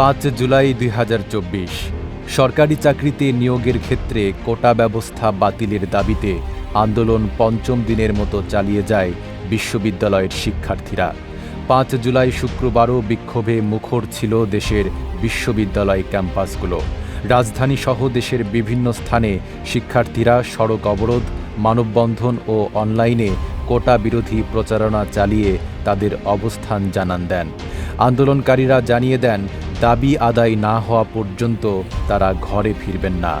পাঁচ জুলাই দুই হাজার চব্বিশ। সরকারি চাকরিতে নিয়োগের ক্ষেত্রে কোটা ব্যবস্থা বাতিলের দাবিতে আন্দোলন পঞ্চম দিনের মতো চালিয়ে যায় বিশ্ববিদ্যালয়ের শিক্ষার্থীরা। পাঁচ জুলাই শুক্রবারও বিক্ষোভে মুখর ছিল দেশের বিশ্ববিদ্যালয় ক্যাম্পাসগুলো। রাজধানী সহ দেশের বিভিন্ন স্থানে শিক্ষার্থীরা সড়ক অবরোধ, মানববন্ধন ও অনলাইনে কোটা বিরোধী প্রচারণা চালিয়ে তাদের অবস্থান জানান দেন। আন্দোলনকারীরা জানিয়ে দেন দাবি আদায় না হওয়া পর্যন্ত তারা ঘরে ফিরবেন না।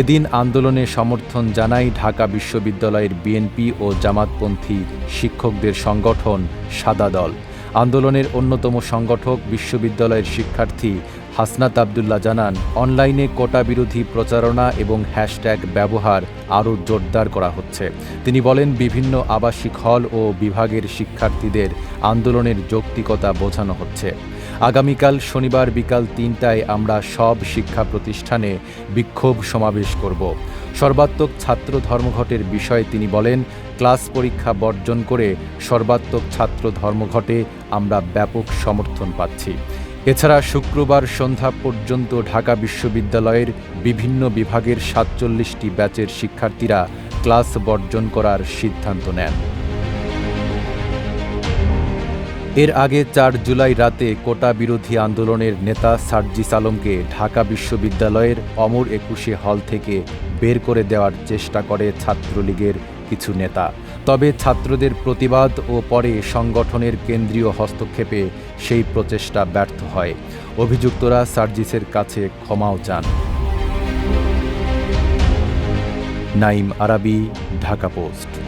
এদিন আন্দোলনে সমর্থন জানাই ঢাকা বিশ্ববিদ্যালয়ের বিএনপি ও জামাতপন্থী শিক্ষকদের সংগঠন সাদা দল। আন্দোলনের অন্যতম সংগঠক বিশ্ববিদ্যালয়ের শিক্ষার্থী হাসনাত আবদুল্লাহ জানান, অনলাইনে কোটা বিরোধী প্রচারণা এবং হ্যাশট্যাগ ব্যবহার আরও জোরদার করা হচ্ছে। তিনি বলেন, বিভিন্ন আবাসিক হল ও বিভাগের শিক্ষার্থীদের আন্দোলনের যৌক্তিকতা বোঝানো হচ্ছে। আগামীকাল শনিবার বিকাল তিনটায় আমরা সব শিক্ষা প্রতিষ্ঠানে বিক্ষোভ সমাবেশ করব। সর্বাত্মক ছাত্র ধর্মঘটের বিষয়ে তিনি বলেন, ক্লাস পরীক্ষা বর্জন করে সর্বাত্মক ছাত্র ধর্মঘটে আমরা ব্যাপক সমর্থন পাচ্ছি। এছাড়া শুক্রবার সন্ধ্যা পর্যন্ত ঢাকা বিশ্ববিদ্যালয়ের বিভিন্ন বিভাগের সাতচল্লিশটি ব্যাচের শিক্ষার্থীরা ক্লাস বর্জন করার সিদ্ধান্ত নেন। এর আগে চার জুলাই রাতে কোটা বিরোধী আন্দোলনের নেতা সার্জিস আলমকে ঢাকা বিশ্ববিদ্যালয়ের অমর একুশে হল থেকে বের করে দেওয়ার চেষ্টা করে ছাত্রলীগের কিছু নেতা। তবে ছাত্রদের প্রতিবাদ ও পরে সংগঠনের কেন্দ্রীয় হস্তক্ষেপে সেই প্রচেষ্টা ব্যর্থ হয়। অভিযুক্তরা সার্জিসের কাছে ক্ষমাও চান। নাইম আরাবি, ঢাকা পোস্ট।